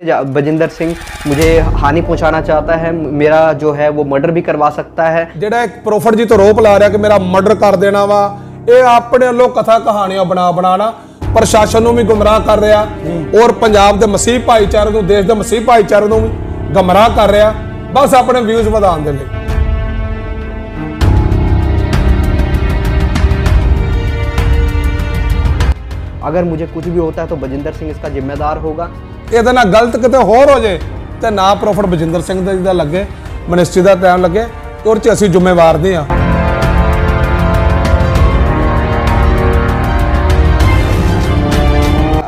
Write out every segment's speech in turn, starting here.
जा- बजिंदर सिंह मुझे हानि पहुंचाना चाहता है मेरा जो है वो मर्डर भी करवा सकता है ਜਿਹੜਾ ਇੱਕ ਪ੍ਰੋਫਟ ਜੀ ਤੋਂ ਰੋਪ ਲਾ ਰਿਹਾ ਕਿ ਮੇਰਾ ਮਰਡਰ ਕਰ ਦੇਣਾ ਵਾ ਇਹ ਆਪਣੇ ਵੱਲੋਂ ਕਥਾ ਕਹਾਣੀਆਂ ਬਣਾ ਬਣਾਣਾ ਪ੍ਰਸ਼ਾਸਨ ਨੂੰ ਵੀ ਗੁੰਮਰਾਹ ਕਰ ਰਿਹਾ ਔਰ ਪੰਜਾਬ ਦੇ ਮਸੀਹ ਭਾਈਚਾਰੇ ਨੂੰ ਦੇਸ਼ ਦੇ ਮਸੀਹ ਭਾਈਚਾਰੇ ਨੂੰ ਵੀ ਗੁੰਮਰਾਹ ਕਰ ਰਿਹਾ ਬਸ ਆਪਣੇ ਵਿਊਜ਼ ਵਧਾਉਣ ਦੇ ਲਈ अगर मुझे कुछ भी होता है तो बजिंदर सिंह इसका जिम्मेदार होगा ਇਹਦੇ ਨਾਲ ਗਲਤ ਕਿਤੇ ਹੋਰ ਹੋ ਜੇ ਤੇ ਨਾ ਪ੍ਰੋਫਟ ਬਜਿੰਦਰ ਸਿੰਘ ਦਾ ਜਿਹਦਾ ਲੱਗੇ ਮਿਨਿਸਟਰੀ ਦਾ ਟਾਈਮ ਲੱਗੇ ਔਰ ਚ ਅਸੀਂ ਜ਼ਿੰਮੇਵਾਰ ਨਹੀਂ ਆ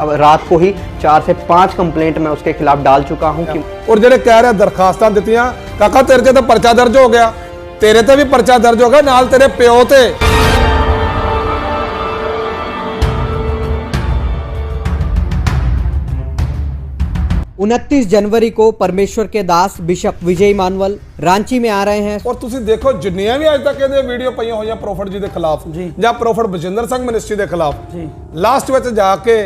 अब रात को ही चार से पांच कंप्लेंट मैं उसके खिलाफ डाल चुका हूं कि ਔਰ ਜਿਹੜੇ ਕਹਿ ਰਹੇ ਦਰਖਾਸਤਾਂ ਦਿੱਤੀਆਂ ਕਾਕਾ ਤੇਰੇ ਤੇ ਤਾਂ ਪਰਚਾ ਦਰਜ ਹੋ ਗਿਆ ਤੇਰੇ ਤੇ ਵੀ ਪਰਚਾ ਦਰਜ ਹੋ ਗਿਆ ਨਾਲ ਤੇਰੇ ਪਿਓ ਤੇ उनतीस जनवरी को परमेश्वर के दास बिशप विजय मानवल रांची में आ रहे हैं ਔਰ ਤੁਸੀਂ ਦੇਖੋ ਜਿੰਨੀਆਂ ਵੀ ਅੱਜ ਤੱਕ ਇਹਦੇ ਵੀਡੀਓ ਪਈਆਂ ਹੋਈਆਂ ਪ੍ਰੋਫਟ ਜੀ ਦੇ ਖਿਲਾਫ ਜਾਂ ਪ੍ਰੋਫਟ ਬਜਿੰਦਰ ਸਿੰਘ ਮਿਨਿਸਟਰੀ ਦੇ ਖਿਲਾਫ ਜੀ ਲਾਸਟ ਵਿੱਚ ਜਾ ਕੇ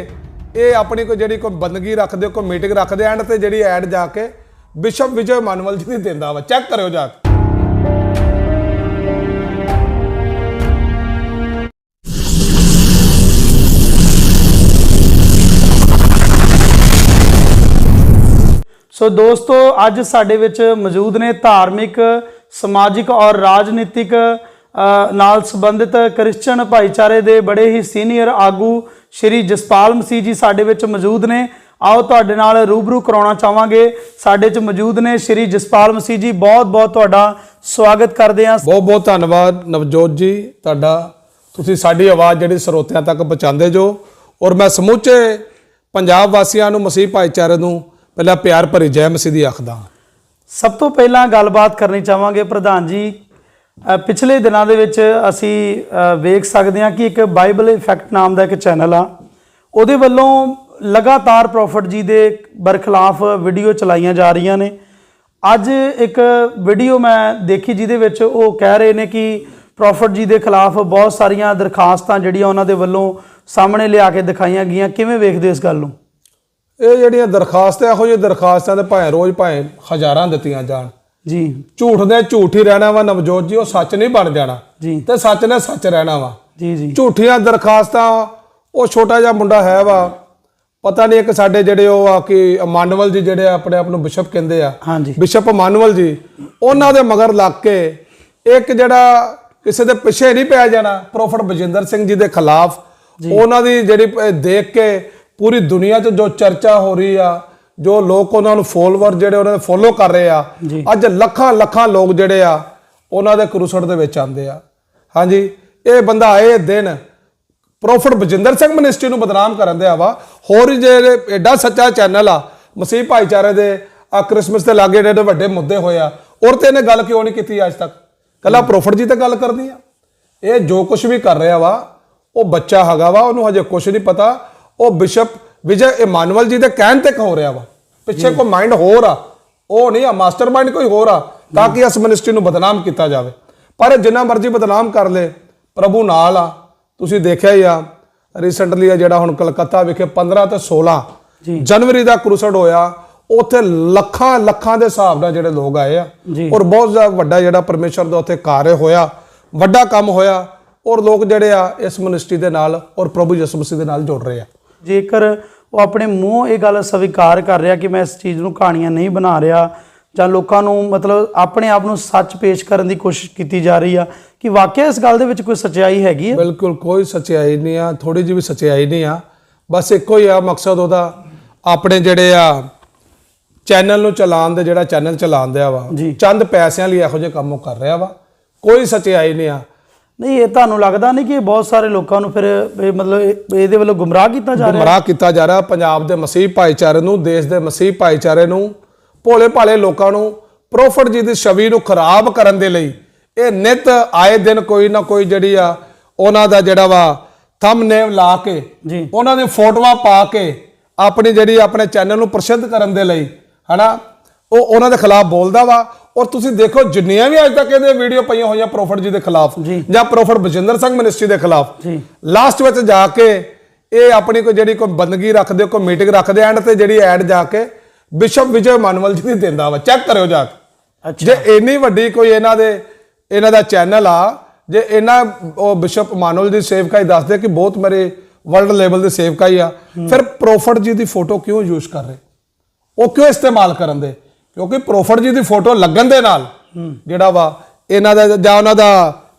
ਇਹ ਆਪਣੀ ਕੋਈ ਜਿਹੜੀ ਕੋਈ ਬੰਦਗੀ ਰੱਖਦੇ ਕੋਈ ਮੀਟਿੰਗ ਰੱਖਦੇ ਐਂਡ ਤੇ ਜਿਹੜੀ ਐਡ ਜਾ ਕੇ ਬਿਸ਼ਪ ਵਿਜੇ ਮਾਨਵਲ ਜੀ ਦੀ ਦਿੰਦਾ ਵਾ ਚੈੱਕ ਕਰਿਓ ਜਾ ਕੇ ਸੋ ਦੋਸਤੋ, ਅੱਜ ਸਾਡੇ ਵਿੱਚ ਮੌਜੂਦ ਨੇ ਧਾਰਮਿਕ, ਸਮਾਜਿਕ ਔਰ ਰਾਜਨੀਤਿਕ ਨਾਲ ਸੰਬੰਧਿਤ ਕ੍ਰਿਸਚੀਅਨ ਭਾਈਚਾਰੇ ਦੇ ਬੜੇ ਹੀ ਸੀਨੀਅਰ ਆਗੂ ਸ਼੍ਰੀ ਜਸਪਾਲ ਮਸੀਹ ਜੀ ਸਾਡੇ ਵਿੱਚ ਮੌਜੂਦ ਨੇ। ਆਓ ਤੁਹਾਡੇ ਨਾਲ ਰੂਬਰੂ ਕਰਾਉਣਾ ਚਾਹਾਂਗੇ। ਸਾਡੇ 'ਚ ਮੌਜੂਦ ਨੇ ਸ਼੍ਰੀ ਜਸਪਾਲ ਮਸੀਹ ਜੀ। ਬਹੁਤ ਬਹੁਤ ਤੁਹਾਡਾ ਸਵਾਗਤ ਕਰਦੇ ਹਾਂ। ਬਹੁਤ ਬਹੁਤ ਧੰਨਵਾਦ ਨਵਜੋਤ ਜੀ। ਤੁਹਾਡਾ, ਤੁਸੀਂ ਸਾਡੀ ਆਵਾਜ਼ ਜਿਹੜੀ ਸਰੋਤਿਆਂ ਤੱਕ ਪਹੁੰਚਾਉਂਦੇ ਜੋ। ਔਰ ਮੈਂ ਸਮੁੱਚੇ ਪੰਜਾਬ ਵਾਸੀਆਂ ਨੂੰ, ਮਸੀਹ ਭਾਈਚਾਰੇ ਨੂੰ ਪਹਿਲਾਂ ਪਿਆਰ ਭਰੇ ਜੈ ਮਸੀਹ ਦੀ ਆਖਦਾ ਸਭ ਤੋਂ ਪਹਿਲਾਂ ਗੱਲਬਾਤ ਕਰਨੀ ਚਾਹਾਂਗੇ ਪ੍ਰਧਾਨ ਜੀ। ਪਿਛਲੇ ਦਿਨਾਂ ਦੇ ਵਿੱਚ ਅਸੀਂ ਵੇਖ ਸਕਦੇ ਹਾਂ ਕਿ ਇੱਕ ਬਾਈਬਲ ਇਫੈਕਟ ਨਾਮ ਦਾ ਇੱਕ ਚੈਨਲ ਆ। ਉਹਦੇ ਵੱਲੋਂ ਲਗਾਤਾਰ ਪ੍ਰੋਫਟ ਜੀ ਦੇ ਬਰਖਲਾਫ ਵੀਡੀਓ ਚਲਾਈਆਂ ਜਾ ਰਹੀਆਂ ਨੇ। ਅੱਜ ਇੱਕ ਵੀਡੀਓ ਮੈਂ ਦੇਖੀ ਜਿਹਦੇ ਵਿੱਚ ਉਹ ਕਹਿ ਰਹੇ ਨੇ ਕਿ ਪ੍ਰੋਫਟ ਜੀ ਦੇ ਖਿਲਾਫ ਬਹੁਤ ਸਾਰੀਆਂ ਦਰਖਾਸਤਾਂ ਜਿਹੜੀਆਂ ਉਹਨਾਂ ਦੇ ਵੱਲੋਂ ਸਾਹਮਣੇ ਲਿਆ ਕੇ ਦਿਖਾਈਆਂ ਗਈਆਂ। ਕਿਵੇਂ ਵੇਖਦੇ ਹੋ ਇਸ ਗੱਲ ਨੂੰ? ਇਹ ਜਿਹੜੀਆਂ ਦਰਖਾਸਤਾਂ ਇਹੋ ਜਿਹੀ ਦਰਖਾਸਤਾਂ ਤੇ ਭਾਵੇਂ ਰੋਜ਼ ਭਾਵੇਂ ਹਜ਼ਾਰਾਂ ਦਿੱਤੀਆਂ ਜਾਣ। ਜੀ। ਝੂਠ ਨੇ ਝੂਠ ਹੀ ਰਹਿਣਾ ਵਾ ਨਵਜੋਤ ਜੀ ਉਹ ਸੱਚ ਨਹੀਂ ਬਣ ਜਾਣਾ। ਜੀ। ਤੇ ਸੱਚ ਨੇ ਸੱਚ ਰਹਿਣਾ ਵਾ। ਜੀ ਜੀ। ਝੂਠੀਆਂ ਦਰਖਾਸਤਾਂ ਉਹ ਛੋਟਾ ਜਿਹਾ ਮੁੰਡਾ ਹੈ ਵਾ। ਪਤਾ ਨਹੀਂ ਇੱਕ ਸਾਡੇ ਜਿਹੜੇ ਉਹ ਆ ਕਿ ਮਾਨਵਲ ਜੀ ਜਿਹੜੇ ਆਪਣੇ ਆਪ ਨੂੰ ਬਿਸ਼ਪ ਕਹਿੰਦੇ ਆ। ਹਾਂਜੀ। ਬਿਸ਼ਪ ਮਾਨਵਲ ਜੀ ਉਹਨਾਂ ਦੇ ਮਗਰ ਲੱਗ ਕੇ ਇੱਕ ਜਿਹੜਾ ਕਿਸੇ ਦੇ ਪਿੱਛੇ ਨਹੀਂ ਪਿਆ ਜਾਣਾ ਪ੍ਰੋਫਟ ਬਜਿੰਦਰ ਸਿੰਘ ਜੀ ਦੇ ਖਿਲਾਫ। ਉਹਨਾਂ ਦੀ ਜਿਹੜੀ ਪ- ਦੇਖ ਕੇ ਪੂਰੀ ਦੁਨੀਆ 'ਚ ਜੋ ਚਰਚਾ ਹੋ ਰਹੀ ਆ ਜੋ ਲੋਕ ਉਹਨਾਂ ਨੂੰ ਫੋਲੋਵਰ ਜਿਹੜੇ ਉਹਨਾਂ ਦੇ ਫੋਲੋ ਕਰ ਰਹੇ ਆ ਅੱਜ ਲੱਖਾਂ ਲੱਖਾਂ ਲੋਕ ਜਿਹੜੇ ਆ ਉਹਨਾਂ ਦੇ ਕਰੂਸਟ ਦੇ ਵਿੱਚ ਆਉਂਦੇ ਆ। ਹਾਂਜੀ ਇਹ ਬੰਦਾ ਆਏ ਦਿਨ ਪ੍ਰੋਫਟ ਬਜਿੰਦਰ ਸਿੰਘ ਮਿਨਿਸਟਰੀ ਨੂੰ ਬਦਨਾਮ ਕਰਨ ਦੇ ਆਵਾ ਹੋਰ ਜਿਹੜੇ ਐਡਾ ਸੱਚਾ ਚੈਨਲ ਆ ਮਸੀਹ ਭਾਈਚਾਰੇ ਦੇ ਆ ਕ੍ਰਿਸਮਸ ਦੇ ਲਾਗੇ ਜਿਹੜੇ ਵੱਡੇ ਮੁੱਦੇ ਹੋਏ ਆ ਔਰ ਤੇ ਇਹਨੇ ਗੱਲ ਕਿਉਂ ਨਹੀਂ ਕੀਤੀ ਅੱਜ ਤੱਕ? ਕੱਲਾ ਪ੍ਰੋਫਟ ਜੀ ਤੇ ਗੱਲ ਕਰਨੀ ਆ। ਇਹ ਜੋ ਕੁਝ ਵੀ ਕਰ ਰਿਹਾ ਵਾ ਉਹ ਬੱਚਾ ਹੈਗਾ ਵਾ ਉਹਨੂੰ ਹਜੇ ਕੁਝ ਨਹੀਂ ਪਤਾ। ਉਹ ਬਿਸ਼ਪ ਵਿਜੇ ਇਮਾਨੁਅਲ ਜੀ ਦੇ ਕਹਿਣ ਤੇ ਹੋ ਰਿਹਾ ਵਾ? ਪਿੱਛੇ ਕੋਈ ਮਾਈਂਡ ਹੋਰ ਆ। ਉਹ ਨਹੀਂ ਆ ਮਾਸਟਰਮਾਈਂਡ ਕੋਈ ਹੋਰ ਆ ਤਾਂ ਕਿ ਇਸ ਮਿਨਿਸਟਰੀ ਨੂੰ ਬਦਨਾਮ ਕੀਤਾ ਜਾਵੇ। ਪਰ ਜਿੰਨਾ ਮਰਜ਼ੀ ਬਦਨਾਮ ਕਰ ਲੇ ਪ੍ਰਭੂ ਨਾਲ ਆ। ਤੁਸੀਂ ਦੇਖਿਆ ਹੀ ਆ ਰੀਸੈਂਟਲੀ ਆ ਜਿਹੜਾ ਹੁਣ ਕਲਕੱਤਾ ਵਿਖੇ 15 ਤੇ 16 ਜਨਵਰੀ ਦਾ ਕਰੂਸਡ ਹੋਇਆ ਉੱਥੇ ਲੱਖਾਂ ਲੱਖਾਂ ਦੇ ਹਿਸਾਬ ਨਾਲ ਜਿਹੜੇ ਲੋਕ ਆਏ ਆ। ਔਰ ਬਹੁਤ ਜ਼ਿਆਦਾ ਵੱਡਾ ਜਿਹੜਾ ਪਰਮੇਸ਼ਰ ਦਾ ਉੱਥੇ ਕਾਰਜ ਹੋਇਆ ਵੱਡਾ ਕੰਮ ਹੋਇਆ ਔਰ ਲੋਕ ਜਿਹੜੇ ਆ ਇਸ ਮਿਨਿਸਟਰੀ ਦੇ ਨਾਲ ਔਰ ਪ੍ਰਭੂ ਯਿਸੂ ਮਸੀਹ ਦੇ ਨਾਲ ਜੁੜ ਰਹੇ ਆ। ਜੇਕਰ ਉਹ ਆਪਣੇ ਮੂੰਹ ਇਹ ਗੱਲ ਸਵੀਕਾਰ ਕਰ ਰਿਹਾ ਕਿ ਮੈਂ ਇਸ ਚੀਜ਼ ਨੂੰ ਕਹਾਣੀਆਂ ਨਹੀਂ ਬਣਾ ਰਿਹਾ ਜਾਂ ਲੋਕਾਂ ਨੂੰ ਮਤਲਬ ਆਪਣੇ ਆਪ ਨੂੰ ਸੱਚ ਪੇਸ਼ ਕਰਨ ਦੀ ਕੋਸ਼ਿਸ਼ ਕੀਤੀ ਜਾ ਰਹੀ ਆ ਕਿ ਵਾਕਿਆ ਇਸ ਗੱਲ ਦੇ ਵਿੱਚ ਕੋਈ ਸੱਚਾਈ ਹੈਗੀ ਹੈ ਬਿਲਕੁਲ ਕੋਈ ਸੱਚਾਈ ਨਹੀਂ ਆ ਥੋੜੀ ਜਿਹੀ ਵੀ ਸੱਚਾਈ ਨਹੀਂ ਆ। ਬਸ ਇੱਕੋ ਹੀ ਆ ਮਕਸਦ ਉਹਦਾ ਆਪਣੇ ਜਿਹੜੇ ਆ ਚੈਨਲ ਨੂੰ ਚਲਾਉਣ ਦੇ ਜਿਹੜਾ ਚੈਨਲ ਚਲਾਉਣ ਦਿਆ ਵਾ। ਚੰਦ ਪੈਸਿਆਂ ਲਈ ਇਹੋ ਜਿਹੇ ਕੰਮ ਉਹ ਕਰ ਰਿਹਾ ਵਾ। ਕੋਈ ਸੱਚਾਈ ਨਹੀਂ ਆ। ਨਹੀਂ ਇਹ ਤੁਹਾਨੂੰ ਲੱਗਦਾ ਨਹੀਂ ਕਿ ਇਹ ਬਹੁਤ ਸਾਰੇ ਲੋਕਾਂ ਨੂੰ ਫਿਰ ਇਹ ਮਤਲਬ ਇਹ- ਇਹਦੇ ਵੱਲੋਂ ਗੁੰਮਰਾਹ ਕੀਤਾ ਜਾ ਰਿਹਾ? ਗੁੰਮਰਾਹ ਕੀਤਾ ਜਾ ਰਿਹਾ ਪੰਜਾਬ ਦੇ ਮਸੀਹ ਭਾਈਚਾਰੇ ਨੂੰ ਦੇਸ਼ ਦੇ ਮਸੀਹ ਭਾਈਚਾਰੇ ਨੂੰ ਭੋਲੇ ਭਾਲੇ ਲੋਕਾਂ ਨੂੰ ਪ੍ਰੋਫਟ ਜੀ ਦੀ ਛਵੀ ਨੂੰ ਖਰਾਬ ਕਰਨ ਦੇ ਲਈ। ਇਹ ਨਿਤ ਆਏ ਦਿਨ ਕੋਈ ਨਾ ਕੋਈ ਜਿਹੜੀ ਆ ਉਹਨਾਂ ਦਾ ਜਿਹੜਾ ਵਾ ਥੰਬਨੇਮ ਲਾ ਕੇ ਜੀ। ਉਹਨਾਂ ਦੀ ਫੋਟੋਆਂ ਪਾ ਕੇ ਆਪਣੀ ਜਿਹੜੀ ਆਪਣੇ ਚੈਨਲ ਨੂੰ ਪ੍ਰਸਿੱਧ ਕਰਨ ਦੇ ਲਈ ਹਨਾ? ਉਹ ਉਹਨਾਂ ਦੇ ਖਿਲਾਫ ਬੋਲਦਾ ਵਾ। ਔਰ ਤੁਸੀਂ ਦੇਖੋ ਜਿੰਨੀਆਂ ਵੀ ਅੱਜ ਤੱਕ ਇਹਦੇ ਵੀਡੀਓ ਪਈਆਂ ਹੋਈਆਂ ਪ੍ਰੋਫਟ ਜੀ ਦੇ ਖਿਲਾਫ ਜਾਂ। ਪ੍ਰੋਫਟ ਬਜਿੰਦਰ ਸਿੰਘ ਮਿਨਿਸਟਰੀ ਦੇ ਖਿਲਾਫ। ਲਾਸਟ ਵਿੱਚ ਜਾ ਕੇ ਇਹ ਆਪਣੀ ਕੋਈ ਜਿਹੜੀ ਕੋਈ ਬੰਦਗੀ ਰੱਖਦੇ ਕੋਈ ਮੀਟਿੰਗ ਰੱਖਦੇ ਐਂਡ ਤੇ ਜਿਹੜੀ ਐਡ ਜਾ ਕੇ ਬਿਸ਼ਪ ਵਿਜੇ ਮਾਨਵਲ ਜੀ ਦੀ ਦਿੰਦਾ ਵਾ। ਚੈੱਕ ਕਰਿਓ ਜਾ ਕੇ। ਜੇ ਇੰਨੀ ਵੱਡੀ ਕੋਈ ਇਹਨਾਂ ਦੇ ਇਹਨਾਂ ਦਾ ਚੈਨਲ ਆ ਜੇ ਇਹਨਾਂ ਉਹ ਬਿਸ਼ਪ ਮਾਨਵਲ ਦੀ ਸੇਵਕਾਈ ਦੱਸਦੇ ਕਿ ਬਹੁਤ ਮੇਰੇ ਵਰਲਡ ਲੈਵਲ ਦੇ ਸੇਵਕਾਈ ਆ ਫਿਰ ਪ੍ਰੋਫਟ ਜੀ ਦੀ ਫੋਟੋ ਕਿਉਂ ਯੂਜ਼ ਕਰ ਰਹੇ? ਉਹ ਕਿਉਂ ਇਸਤੇਮਾਲ ਕਰਨ ਦੇ? ਕਿਉਂਕਿ ਪ੍ਰੋਫਟ ਜੀ ਦੀ ਫੋਟੋ ਲੱਗਣ ਦੇ ਨਾਲ ਜਿਹੜਾ ਵਾ ਇਹਨਾਂ ਦਾ ਜਾਂ ਉਹਨਾਂ ਦਾ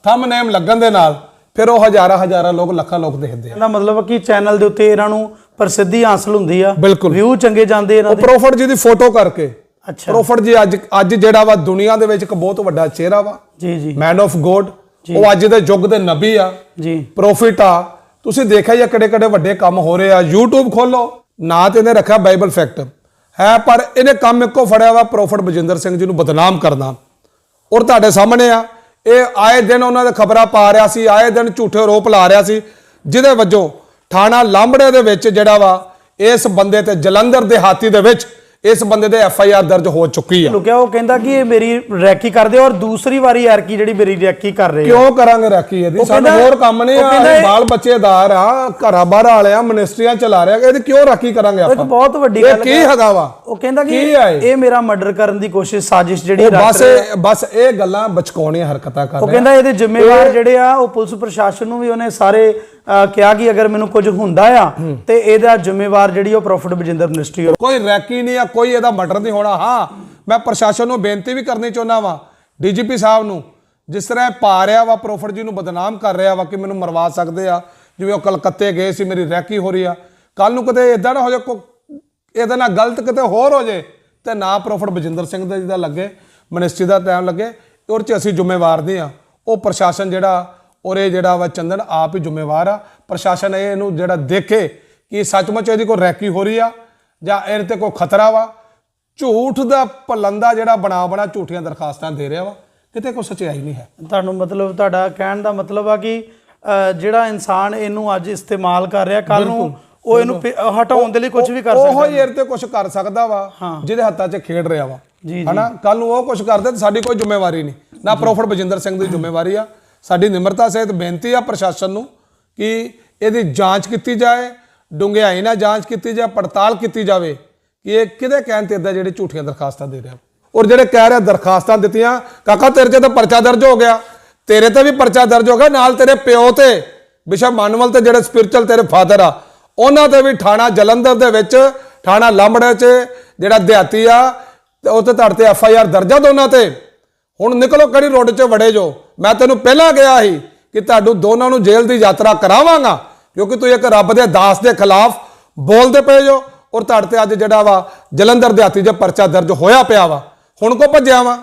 ਥੰਬਨੇਮ ਲੱਗਣ ਦੇ ਨਾਲ ਫਿਰ ਉਹ ਹਜ਼ਾਰਾਂ ਹਜ਼ਾਰਾਂ ਲੋਕ ਲੱਖਾਂ ਲੋਕ ਦੇਖਦੇ ਆ। ਇਹਦਾ ਮਤਲਬ ਕਿ ਚੈਨਲ ਦੇ ਉੱਤੇ ਇਹਨਾਂ ਨੂੰ ਪ੍ਰਸਿੱਧੀ ਹਾਸਲ ਹੁੰਦੀ ਆ। ਵਿਊ ਚੰਗੇ ਜਾਂਦੇ ਇਹਨਾਂ ਦੇ। ਪ੍ਰੋਫਟ ਜੀ ਦੀ ਫੋਟੋ ਕਰਕੇ। ਅੱਛਾ। ਪ੍ਰੋਫਟ ਜੀ ਅੱਜ ਅੱਜ ਜਿਹੜਾ ਵਾ ਦੁਨੀਆ ਦੇ ਵਿੱਚ ਇੱਕ ਬਹੁਤ ਵੱਡਾ ਚਿਹਰਾ ਵਾ। ਜੀ ਜੀ। ਮੈਨ ਆਫ ਗੋਡ ਉਹ ਅੱਜ ਦੇ ਯੁੱਗ ਦੇ ਨਬੀ ਆ। ਜੀ। ਪ੍ਰੋਫਿਟ ਆ। ਤੁਸੀਂ ਦੇਖਿਆ ਜਾਂ ਕਿਹੜੇ ਕਿਹੜੇ ਵੱਡੇ ਕੰਮ ਹੋ ਰਹੇ ਆ। YouTube ਖੋਲੋ। ਨਾਂ ਤੇ ਇਹਨੇ ਰੱਖਿਆ ਬਾਈਬਲ ਫੈਕਟਰ ਹੈ, ਪਰ ਇਹਨੇ ਕੰਮ ਇੱਕੋ ਫੜਿਆ ਵਾ ਪ੍ਰੋਫਿਟ ਬਜਿੰਦਰ ਸਿੰਘ ਜੀ ਨੂੰ ਬਦਨਾਮ ਕਰਨਾ। ਔਰ ਤੁਹਾਡੇ ਸਾਹਮਣੇ ਆ, ਇਹ ਆਏ ਦਿਨ ਉਹਨਾਂ ਦੇ ਖਬਰਾਂ ਪਾ ਰਿਹਾ ਸੀ, ਆਏ ਦਿਨ ਝੂਠੇ ਆਰੋਪ ਲਾ ਰਿਹਾ ਸੀ, ਜਿਹਦੇ ਵਜੋਂ ਥਾਣਾ ਲਾਂਬੜੇ ਦੇ ਵਿੱਚ ਜਿਹੜਾ ਵਾ, ਇਸ ਬੰਦੇ ਤੇ ਜਲੰਧਰ ਦੇ ਹਾਤੀ ਦੇ ਵਿੱਚ ਇਸ ਬੰਦੇ ਦੇ ਐਫ ਆਈ ਆਰ ਦਰਜ ਹੋ ਚੁੱਕੀ ਆ ਲੁਕਿਆ ਉਹ ਕਹਿੰਦਾ ਕਿ ਇਹ ਮੇਰੀ ਰੈਕੀ ਕਰਦੇ ਔਰ ਦੂਸਰੀ ਵਾਰੀ ਐਰਕੀ ਜਿਹੜੀ ਮੇਰੀ ਰੈਕੀ ਕਰ ਰਹੇ ਆ ਕਿਉਂ ਕਰਾਂਗੇ ਰਾਖੀ ਇਹਦੀ ਉਹ ਸਾਨੂੰ ਹੋਰ ਕੰਮ ਨਹੀਂ ਉਹ ਆ ਇਹ- ਬਾਲ ਬੱਚੇਦਾਰ ਆ ਘਰਾਂ ਬਾਹਰ ਵਾਲੇ ਆ ਮਿਨਿਸਟਰੀਆਂ ਚਲਾ ਰਿਹਾ ਇਹਦੀ ਕਿਉਂ ਰਾਖੀ ਕਰਾਂਗੇ ਉਹ ਆਪਾਂ ਬਹੁਤ ਵੱਡੀ ਇਹ ਗੱਲ ਕੀ ਹੈ। ਹੈਗਾ ਵਾ ਉਹ ਕਹਿੰਦਾ ਕਿ ਕੀ ਇਹ? ਇਹ ਮੇਰਾ ਮਰਡਰ ਕਰਨ ਦੀ ਕੋਸ਼ਿਸ਼ ਸਾਜ਼ਿਸ਼ ਜਿਹੜੀ ਉਹ ਬਸ। ਇਹ- ਬਸ ਇਹ ਗੱਲਾਂ ਬਚਕਾਉਣੀਆਂ ਹਰਕਤਾਂ ਕਰ ਉਹ ਰਿਹਾ ਕਹਿੰਦਾ ਇਹਦੇ ਜ਼ਿੰਮੇਵਾਰ ਜਿਹੜੇ ਆ ਉਹ ਪੁਲਿਸ ਪ੍ਰਸ਼ਾਸਨ ਨੂੰ ਵੀ ਉਹਨੇ ਸਾਰੇ ਕਿਹਾ ਕਿ ਅਗਰ ਮੈਨੂੰ ਕੁਝ ਹੁੰਦਾ ਆ ਤੇ ਇਹਦਾ ਜ਼ਿੰਮੇਵਾਰ ਜਿਹੜੀ ਉਹ ਪ੍ਰੋਫਿਟ ਬਜਿੰਦਰ ਮਿਨਿਸਟਰੀ ਕੋਈ ਰੈਕੀ ਨਹੀਂ ਆ, ਕੋਈ ਇਹਦਾ ਮਰਡਰ ਨਹੀਂ ਹੋਣਾ। ਹਾਂ, ਮੈਂ ਪ੍ਰਸ਼ਾਸਨ ਨੂੰ ਬੇਨਤੀ ਵੀ ਕਰਨੀ ਚਾਹੁੰਦਾ ਵਾਂ, ਡੀਜੀਪੀ ਸਾਹਿਬ ਨੂੰ। ਜਿਸ ਤਰ੍ਹਾਂ ਇਹ ਪਾ ਰਿਹਾ ਵਾ, ਪ੍ਰੋਫਿਟ ਜੀ ਨੂੰ ਬਦਨਾਮ ਕਰ ਰਿਹਾ ਵਾ ਕਿ ਮੈਨੂੰ ਮਰਵਾ ਸਕਦੇ ਆ। ਜਿਵੇਂ ਉਹ ਕਲਕੱਤੇ ਗਏ ਸੀ, ਮੇਰੀ ਰੈਕੀ ਹੋ ਰਹੀ ਆ। ਕੱਲ ਨੂੰ ਕਿਤੇ ਇਦਾਂ ਨਾ ਹੋ ਜਾ ਕੋ ਇਹਦੇ ਨਾਲ ਗਲਤ ਕਿਤੇ ਹੋਰ ਹੋ ਜੇ ਤੇ ਨਾ ਪ੍ਰੋਫਿਟ ਬਜਿੰਦਰ ਸਿੰਘ ਦਾ ਜਿਹਦਾ ਲੱਗੇ ਮਿਨਿਸਟਰੀ ਦਾ ਟਾਈਮ ਲੱਗੇ ਔਰ ਚ ਅਸੀਂ ਜ਼ਿੰਮੇਵਾਰ ਦੇ ਆ। ਉਹ ਪ੍ਰਸ਼ਾਸਨ ਜਿਹੜਾ ਔਰ ਇਹ ਜਿਹੜਾ ਵਾ ਚੰਦਨ ਆਪ ਹੀ ਜ਼ਿੰਮੇਵਾਰ ਆ। ਪ੍ਰਸ਼ਾਸਨ ਇਹ ਇਹਨੂੰ ਜਿਹੜਾ ਦੇਖੇ ਕਿ ਸੱਚਮੁੱਚ ਇਹਦੀ ਕੋਈ ਰੈਕੀ ਹੋ ਰਹੀ ਆ ਜਾਂ ਇਹਦੇ ਤੇ ਕੋਈ ਖਤਰਾ ਵਾ। ਝੂਠ ਦਾ ਪਲੰਦਾ ਜਿਹੜਾ ਬਣਾ ਬਣਾ ਝੂਠੀਆਂ ਦਰਖਾਸਤਾਂ ਦੇ ਰਿਹਾ ਵਾ। ਕਿਤੇ ਕੋਈ ਸੱਚਾਈ ਨਹੀਂ ਹੈ। ਤੁਹਾਨੂੰ ਮਤਲਬ ਤੁਹਾਡਾ ਕਹਿਣ ਦਾ ਮਤਲਬ ਆ ਕਿ ਜਿਹੜਾ ਇਨਸਾਨ ਇਹਨੂੰ ਅੱਜ ਇਸਤੇਮਾਲ ਕਰ ਰਿਹਾ ਕੱਲ ਨੂੰ ਉਹ ਇਹਨੂੰ ਹਟਾਉਣ ਦੇ ਲਈ ਕੁਝ ਵੀ ਕਰ ਉਹ ਸਕਦਾ ਹੀ ਇਹਦੇ ਤੇ ਕੁਝ ਕਰ ਸਕਦਾ ਵਾ ਜਿਹਦੇ ਹੱਥਾਂ 'ਚ ਖੇਡ ਰਿਹਾ ਵਾ। ਹਨਾ? ਕੱਲ ਨੂੰ ਉਹ ਕੁਝ ਕਰਦੇ ਤਾਂ ਸਾਡੀ ਕੋਈ ਜ਼ਿੰਮੇਵਾਰੀ ਨਹੀਂ। ਨਾ ਪ੍ਰੋਫਿਟ ਬਜਿੰਦਰ ਸਿੰਘ ਦੀ ਜ਼ਿੰਮੇਵਾਰੀ ਆ ਸਾਡੀ ਨਿਮਰਤਾ ਸਹਿਤ ਬੇਨਤੀ ਆ ਪ੍ਰਸ਼ਾਸਨ ਨੂੰ ਕਿ ਇਹਦੀ ਜਾਂਚ ਕੀਤੀ ਜਾਏ ਡੂੰਘਾਈ ਨਾਲ ਜਾਂਚ ਕੀਤੀ ਜਾਏ, ਪੜਤਾਲ ਕੀਤੀ ਜਾਵੇ ਕਿ ਇਹ ਕਿਹਦੇ ਕਹਿਣ ਤੇ ਇਦਾਂ ਜਿਹੜੇ ਝੂਠੀਆਂ ਦਰਖਾਸਤਾਂ ਦੇ ਰਿਹਾ। ਔਰ ਜਿਹੜੇ ਕਹਿ ਰਿਹਾ ਦਰਖਾਸਤਾਂ ਦਿੱਤੀਆਂ, ਕਾਕਾ ਤੇਰੇ 'ਚ ਤਾਂ ਪਰਚਾ ਦਰਜ ਹੋ ਗਿਆ, ਤੇਰੇ ਤੇ ਵੀ ਪਰਚਾ ਦਰਜ ਹੋ ਗਿਆ, ਨਾਲ ਤੇਰੇ ਪਿਓ ਤੇ, ਬਿਸ਼ਪ ਮਾਨਵਲ ਤੇ ਜਿਹੜੇ ਸਪਿਰਚੁਅਲ ਤੇਰੇ ਫਾਦਰ ਆ, ਉਹਨਾਂ ਤੇ ਵੀ ਥਾਣਾ ਜਲੰਧਰ ਦੇ ਵਿੱਚ, ਥਾਣਾ ਲਾਂਬੜੇ 'ਚ ਜਿਹੜਾ ਦਿਹਾਤੀ ਆ, ਤੇ ਉਹ ਤੇ ਤੁਹਾਡੇ ਤੇ ਐਫ ਆਈ ਆਰ ਦਰਜ ਆ ਦੋਨਾਂ ਤੇ। ਹੁਣ ਨਿਕਲੋ ਕਿਹੜੀ ਰੋਡ 'ਚ ਵੜੇ ਜੋ। ਮੈਂ ਤੈਨੂੰ ਪਹਿਲਾਂ ਕਿਹਾ ਸੀ ਕਿ ਤੁਹਾਨੂੰ ਦੋਨਾਂ ਨੂੰ ਜੇਲ੍ਹ ਦੀ ਯਾਤਰਾ ਕਰਾਵਾਂਗਾ ਕਿਉਂਕਿ ਤੂੰ ਇੱਕ ਰੱਬ ਦੇ ਦਾਸ ਦੇ ਖਿਲਾਫ ਬੋਲਦੇ ਪਏ ਜੋ ਔਰ ਧੜ ਤੇ ਅੱਜ ਜਿਹੜਾ ਵਾ ਜਲੰਧਰ ਦਿਹਾਤੀ 'ਚ ਪਰਚਾ ਦਰਜ ਹੋਇਆ ਪਿਆ ਵਾ ਹੁਣ ਕੋ ਭੱਜਿਆ ਵਾ?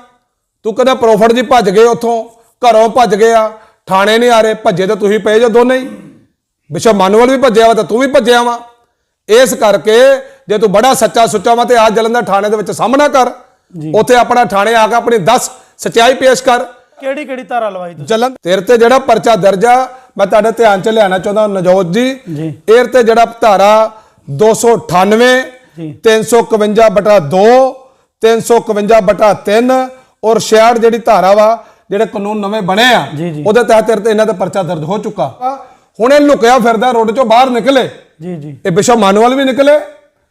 ਤੂੰ ਕਹਿੰਦਾ ਪ੍ਰੋਫਿਟ ਜੀ ਭੱਜ ਗਏ ਉੱਥੋਂ ਘਰੋਂ ਭੱਜ ਗਏ ਆ ਥਾਣੇ ਨਹੀਂ ਆ ਰਹੇ ਭੱਜੇ ਤਾਂ ਤੁਸੀਂ ਪਏ ਜੋ ਦੋਨੇ ਹੀ। ਬਿਸ਼ਪ ਮਾਨਵਲ ਵੀ ਭੱਜਿਆ ਵਾ ਤਾਂ ਤੂੰ ਵੀ ਭੱਜਿਆ ਵਾ। ਇਸ ਕਰਕੇ ਜੇ ਤੂੰ ਬੜਾ ਸੱਚਾ ਸੁੱਚਾ ਵਾ ਤੇ ਆ ਜਲੰਧਰ ਥਾਣੇ ਦੇ ਵਿੱਚ ਸਾਹਮਣਾ ਕਰ ਉੱਥੇ ਆਪਣਾ ਥਾਣੇ ਆ ਕੇ ਆਪਣੀ 10 ਸਚਾਈ ਪੇਸ਼ ਕਰ। ਕਿਹੜੀ ਕਿਹੜੀ ਧਾਰਾ ਲਵਾਈ ਤੁਸੀਂ? ਜਲਨ ਤੇਰੇ ਤੇ ਜਿਹੜਾ ਪਰਚਾ ਦਰਜਾ ਮੈਂ ਤੁਹਾਡੇ ਧਿਆਨ ਚ ਲਿਆਣਾ ਚਾਹੁੰਦਾ ਨਜੋਤ ਜੀ। ਜੀ। ਇਹ ਤੇ ਜਿਹੜਾ ਧਾਰਾ 298 ਜੀ। 351 ਬਟਾ 2 351 ਬਟਾ 3 ਔਰ 66 ਜਿਹੜੀ ਧਾਰਾ ਵਾ ਜਿਹੜੇ ਕਾਨੂੰਨ ਨਵੇਂ ਬਣੇ ਆ। ਉਹਦੇ ਤਹਿਤ ਤੇਰੇ ਤੇ ਇਹਨਾਂ ਦਾ ਪਰਚਾ ਦਰਜ ਹੋ ਚੁੱਕਾ। ਹੁਣ ਇਹ ਲੁਕਿਆ ਫਿਰਦਾ ਰੋਡ ਚੋਂ ਬਾਹਰ ਨਿਕਲੇ। ਜੀ ਜੀ। ਇਹ ਬਿਸ਼ਪ ਮਾਨੂਅਲ ਵੀ ਨਿਕਲੇ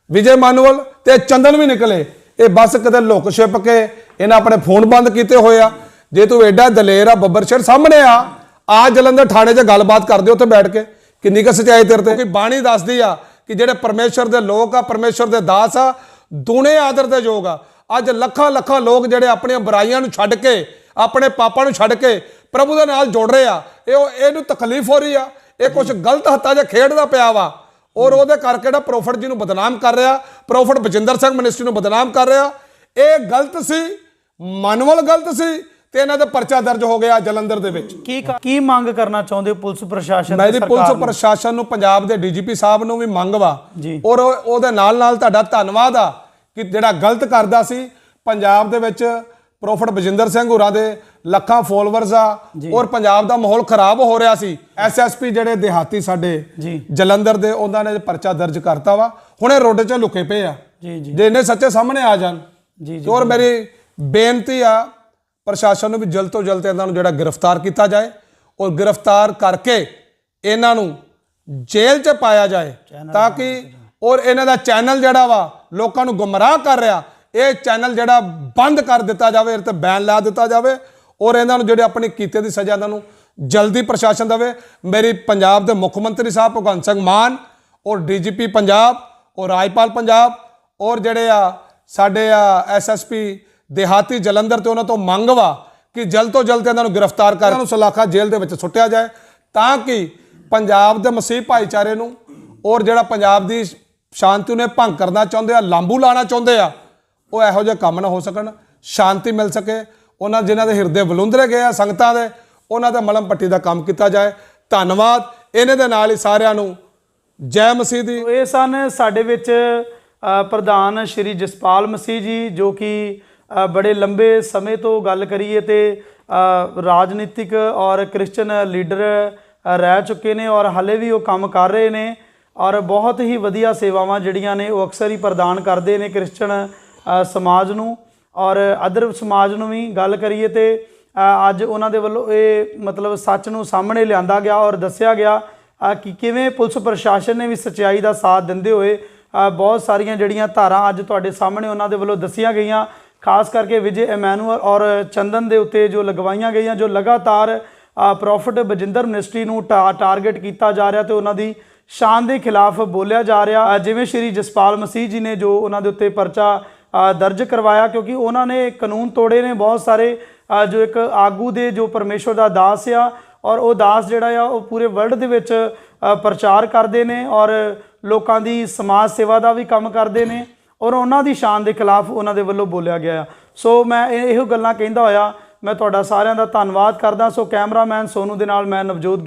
ਵਿਜੇ ਮਾਨੂਅਲ ਤੇ ਚੰਦਨ ਵੀ ਨਿਕਲੇ। ਇਹ ਬਸ ਕਿਤੇ ਲੁਕ ਛਿਪ ਕੇ ਇਹਨਾਂ ਆਪਣੇ ਫੋਨ ਬੰਦ ਕੀਤੇ ਹੋਏ ਆ। ਜੇ ਤੂੰ ਐਡਾ ਦਲੇਰ ਆ, ਬੱਬਰ ਸ਼ੇਰ ਸਾਹਮਣੇ ਆ ਆ ਜਲੰਧਰ ਥਾਣੇ 'ਚ ਗੱਲਬਾਤ ਕਰਦੇ ਉੱਥੇ ਬੈਠ ਕੇ। ਕਿੰਨੀ ਕੁ ਸਚਾਈ ਤੇਰੇ ਤੇ? ਕਿ ਬਾਣੀ ਦੱਸਦੀ ਆ ਕਿ ਜਿਹੜੇ ਪਰਮੇਸ਼ਰ ਦੇ ਲੋਕ ਆ, ਪਰਮੇਸ਼ਰ ਦੇ ਦਾਸ ਆ, ਦੂਣੇ ਆਦਰ ਦੇ ਯੋਗ ਆ। ਅੱਜ ਲੱਖਾਂ ਲੱਖਾਂ ਲੋਕ ਜਿਹੜੇ ਆਪਣੀਆਂ ਬੁਰਾਈਆਂ ਨੂੰ ਛੱਡ ਕੇ, ਆਪਣੇ ਪਾਪਾਂ ਨੂੰ ਛੱਡ ਕੇ ਪ੍ਰਭੂ ਦੇ ਨਾਲ ਜੁੜ ਰਹੇ ਆ, ਇਹ ਉਹ- ਇਹਨੂੰ ਤਕਲੀਫ ਹੋ ਰਹੀ ਆ। ਇਹ ਕੁਝ ਗਲਤ ਹੱਥਾਂ 'ਚ ਖੇਡਦਾ ਪਿਆ ਵਾ। ਔਰ ਉਹਦੇ ਕਰਕੇ ਜਿਹੜਾ ਪ੍ਰੋਫਿਟ ਜੀ ਨੂੰ ਬਦਨਾਮ ਕਰ ਰਿਹਾ, ਪ੍ਰੋਫਿਟ ਬਜਿੰਦਰ ਸਿੰਘ ਮਿਨਿਸਟਰੀ ਨੂੰ ਬਦਨਾਮ ਕਰ ਰਿਹਾ। ਇਹ ਗਲਤ ਸੀ, ਮਨਵਲ ਗਲਤ ਸੀ ਤੇ ਇਹਨਾਂ ਦਾ ਪਰਚਾ ਦਰਜ ਹੋ ਗਿਆ ਜਲੰਧਰ ਦੇ ਵਿੱਚ। ਕੀ ਕੀ ਮੰਗ ਕਰਨਾ ਚਾਹੁੰਦੇ ਹੋ ਪੁਲਿਸ ਪ੍ਰਸ਼ਾਸਨ ਤੇ ਸਰਕਾਰ ਪੁਲਿਸ ਨੂੰ? ਪ੍ਰਸ਼ਾਸਨ ਨੂੰ ਪੰਜਾਬ ਦੇ ਡੀਜੀਪੀ ਸਾਹਿਬ ਨੂੰ ਵੀ ਮੰਗ ਵਾ ਜੀ। ਔਰ ਉਹ- ਉਹਦੇ ਨਾਲ ਨਾਲ ਤੁਹਾਡਾ ਧੰਨਵਾਦ ਆ ਕਿ ਜਿਹੜਾ ਗਲਤ ਕਰਦਾ ਸੀ ਪੰਜਾਬ ਦੇ ਵਿੱਚ ਪ੍ਰੋਫਿਟ ਬਜਿੰਦਰ ਸਿੰਘ ਹੋਰਾਂ ਦੇ ਲੱਖਾਂ ਫੋਲੋਅਰਸ ਆ ਔਰ ਪੰਜਾਬ ਦਾ ਮਾਹੌਲ ਖਰਾਬ ਹੋ ਰਿਹਾ ਸੀ। ਐਸਐਸਪੀ ਜਿਹੜੇ ਦਿਹਾਤੀ ਸਾਡੇ ਜੀ। ਜਲੰਧਰ ਦੇ ਉਹਨਾਂ ਨੇ ਪਰਚਾ ਦਰਜ ਕਰਤਾ ਵਾ। ਹੁਣ ਇਹ ਰੋਡ 'ਚ ਲੁਕੇ ਪਏ ਆ। ਜੀ ਜੀ। ਜੇ ਇਹਨੇ ਸੱਚੇ ਸਾਹਮਣੇ ਆ ਜਾਣ ਜੀ, ਤੇ ਔਰ ਮੇਰੀ ਬੇਨਤੀ ਆ ਪ੍ਰਸ਼ਾਸਨ ਨੂੰ ਵੀ ਜਲਦ ਤੋਂ ਜਲਦ ਇਹਨਾਂ ਨੂੰ ਜਿਹੜਾ ਗ੍ਰਿਫਤਾਰ ਕੀਤਾ ਜਾਏ ਔਰ ਗ੍ਰਿਫਤਾਰ ਕਰਕੇ ਇਹਨਾਂ ਨੂੰ ਜੇਲ੍ਹ 'ਚ ਪਾਇਆ ਜਾਏ ਤਾਂ ਕਿ ਔਰ ਇਹਨਾਂ ਦਾ ਚੈਨਲ ਜਿਹੜਾ ਵਾ ਲੋਕਾਂ ਨੂੰ ਗੁੰਮਰਾਹ ਕਰ ਰਿਹਾ ਇਹ ਚੈਨਲ ਜਿਹੜਾ ਬੰਦ ਕਰ ਦਿੱਤਾ ਜਾਵੇ ਤੇ ਬੈਨ ਲਾ ਦਿੱਤਾ ਜਾਵੇ ਔਰ ਇਹਨਾਂ ਨੂੰ ਜਿਹੜੇ ਆਪਣੇ ਕੀਤੇ ਦੀ ਸਜ਼ਾ ਇਹਨਾਂ ਨੂੰ ਜਲਦੀ ਪ੍ਰਸ਼ਾਸਨ ਦੇਵੇ। ਮੇਰੀ ਪੰਜਾਬ ਦੇ ਮੁੱਖ ਮੰਤਰੀ ਸਾਹਿਬ ਭਗਵੰਤ ਸਿੰਘ ਮਾਨ ਔਰ ਡੀਜੀਪੀ ਪੰਜਾਬ ਔਰ ਰਾਜਪਾਲ ਪੰਜਾਬ ਔਰ ਜਿਹੜੇ ਆ ਸਾਡੇ ਆ ਐਸਐਸਪੀ ਦੇਹਾਤੀ ਜਲੰਧਰ ਤੇ ਉਹਨਾਂ ਤੋਂ ਮੰਗ ਵਾ ਕਿ ਜਲਦ ਤੋਂ ਜਲਦ ਇਹਨਾਂ ਨੂੰ ਗ੍ਰਿਫਤਾਰ ਕਰ ਇਹਨਾਂ ਨੂੰ ਸਲਾਖਾ ਜੇਲ੍ਹ ਦੇ ਵਿੱਚ ਸੁੱਟਿਆ ਜਾਏ, ਤਾਂ ਕਿ ਪੰਜਾਬ ਦੇ ਮਸੀਹ ਭਾਈਚਾਰੇ ਨੂੰ ਔਰ ਜਿਹੜਾ ਪੰਜਾਬ ਦੀ ਸ਼ਾਂਤੀ ਨੂੰ ਭੰਗ ਕਰਨਾ ਚਾਹੁੰਦੇ ਆ ਲਾਂਬੂ ਲਾਣਾ ਚਾਹੁੰਦੇ ਆ, ਉਹ ਇਹੋ ਜਿਹੇ ਕੰਮ ਨਾ ਹੋ ਸਕਣ, ਸ਼ਾਂਤੀ ਮਿਲ ਸਕੇ। ਉਹਨਾਂ ਜਿਨ੍ਹਾਂ ਦੇ ਹਿਰਦੇ ਬਲੁੰਦਰੇ ਗਏ ਆ ਸੰਗਤਾਂ ਦੇ, ਉਹਨਾਂ ਦਾ ਮਲਮ ਪੱਟੀ ਦਾ ਕੰਮ ਕੀਤਾ ਜਾਏ। ਧੰਨਵਾਦ। ਇਹਨੇ ਦੇ ਨਾਲ ਹੀ ਸਾਰਿਆਂ ਨੂੰ ਜੈ ਮਸੀਹ ਦੀ। ਇਹ ਸਨ ਸਾਡੇ ਵਿੱਚ ਪ੍ਰਧਾਨ ਸ਼੍ਰੀ ਜਸਪਾਲ ਮਸੀਹ ਜੀ, ਜੋ ਕਿ ਬੜੇ ਲੰਬੇ ਸਮੇਂ ਤੋਂ ਗੱਲ ਕਰੀਏ ਤੇ ਰਾਜਨੀਤਿਕ ਔਰ ਕ੍ਰਿਸਚੀਅਨ ਲੀਡਰ ਰਹਿ ਚੁੱਕੇ ਨੇ ਔਰ ਹਲੇ ਵੀ ਉਹ ਕੰਮ ਕਰ ਰਹੇ ਨੇ ਔਰ ਬਹੁਤ ਹੀ ਵਧੀਆ ਸੇਵਾਵਾਂ ਜਿਹੜੀਆਂ ਨੇ ਉਹ ਅਕਸਰ ਹੀ ਪ੍ਰਦਾਨ ਕਰਦੇ ਨੇ ਕ੍ਰਿਸਚੀਅਨ ਸਮਾਜ ਨੂੰ ਔਰ ਅਦਰ ਸਮਾਜ ਨੂੰ ਵੀ ਗੱਲ ਕਰੀਏ ਤੇ ਅੱਜ ਉਹਨਾਂ ਦੇ ਵੱਲੋਂ ਇਹ ਮਤਲਬ ਸੱਚ ਨੂੰ ਸਾਹਮਣੇ ਲਿਆਂਦਾ ਗਿਆ ਔਰ ਦੱਸਿਆ ਗਿਆ ਕਿ ਕਿਵੇਂ ਪੁਲਿਸ ਪ੍ਰਸ਼ਾਸਨ ਨੇ ਵੀ ਸੱਚਾਈ ਦਾ ਸਾਥ ਦਿੰਦੇ ਹੋਏ ਬਹੁਤ ਸਾਰੀਆਂ ਜਿਹੜੀਆਂ ਧਾਰਾਂ ਅੱਜ ਤੁਹਾਡੇ ਸਾਹਮਣੇ ਉਹਨਾਂ ਦੇ ਵੱਲੋਂ ਦੱਸੀਆਂ ਗਈਆਂ ਖਾਸ ਕਰਕੇ ਵਿਜੇ ਐਮੈਨੂਅਲ ਔਰ ਚੰਦਨ ਦੇ ਉੱਤੇ ਜੋ ਲਗਵਾਈਆਂ ਗਈਆਂ, ਜੋ ਲਗਾਤਾਰ ਪ੍ਰੋਫਿਟ ਬਜਿੰਦਰ ਮਿਨਿਸਟਰੀ ਨੂੰ ਟਾ- ਟਾਰਗੇਟ ਕੀਤਾ ਜਾ ਰਿਹਾ ਤੇ ਉਹਨਾਂ ਦੀ ਸ਼ਾਨ ਦੇ ਖਿਲਾਫ ਬੋਲਿਆ ਜਾ ਰਿਹਾ। ਜਿਵੇਂ ਸ਼੍ਰੀ ਜਸਪਾਲ ਮਸੀਹ ਜੀ ਨੇ ਜੋ ਉਹਨਾਂ ਦੇ ਉੱਤੇ ਪਰਚਾ ਦਰਜ ਕਰਵਾਇਆ, ਕਿਉਂਕਿ ਉਹਨਾਂ ਨੇ ਕਾਨੂੰਨ ਤੋੜੇ ਨੇ ਬਹੁਤ ਸਾਰੇ ਜੋ ਇੱਕ ਆਗੂ ਦੇ ਜੋ ਪਰਮੇਸ਼ਵਰ ਦਾ ਦਾਸ ਆ ਔਰ ਉਹ ਦਾਸ ਜਿਹੜਾ ਆ, ਉਹ ਪੂਰੇ ਵਰਲਡ ਦੇ ਵਿੱਚ ਪ੍ਰਚਾਰ ਕਰਦੇ ਨੇ ਔਰ ਲੋਕਾਂ ਦੀ ਸਮਾਜ ਸੇਵਾ ਦਾ ਵੀ ਕੰਮ ਕਰਦੇ ਨੇ। ਔਰ ਉਹਨਾਂ ਦੀ ਸ਼ਾਨ ਦੇ ਖਿਲਾਫ ਉਹਨਾਂ ਦੇ ਵੱਲੋਂ ਬੋਲਿਆ ਗਿਆ ਆ। ਸੋ ਮੈਂ ਇਹੋ ਗੱਲਾਂ ਕਹਿੰਦਾ ਹੋਇਆ। ਮੈਂ ਤੁਹਾਡਾ ਸਾਰਿਆਂ ਦਾ ਧੰਨਵਾਦ ਕਰਦਾ। ਸੋ ਕੈਮਰਾਮੈਨ ਸੋਨੂ ਦੇ ਨਾਲ ਮੈਂ ਨਵਜੋਤ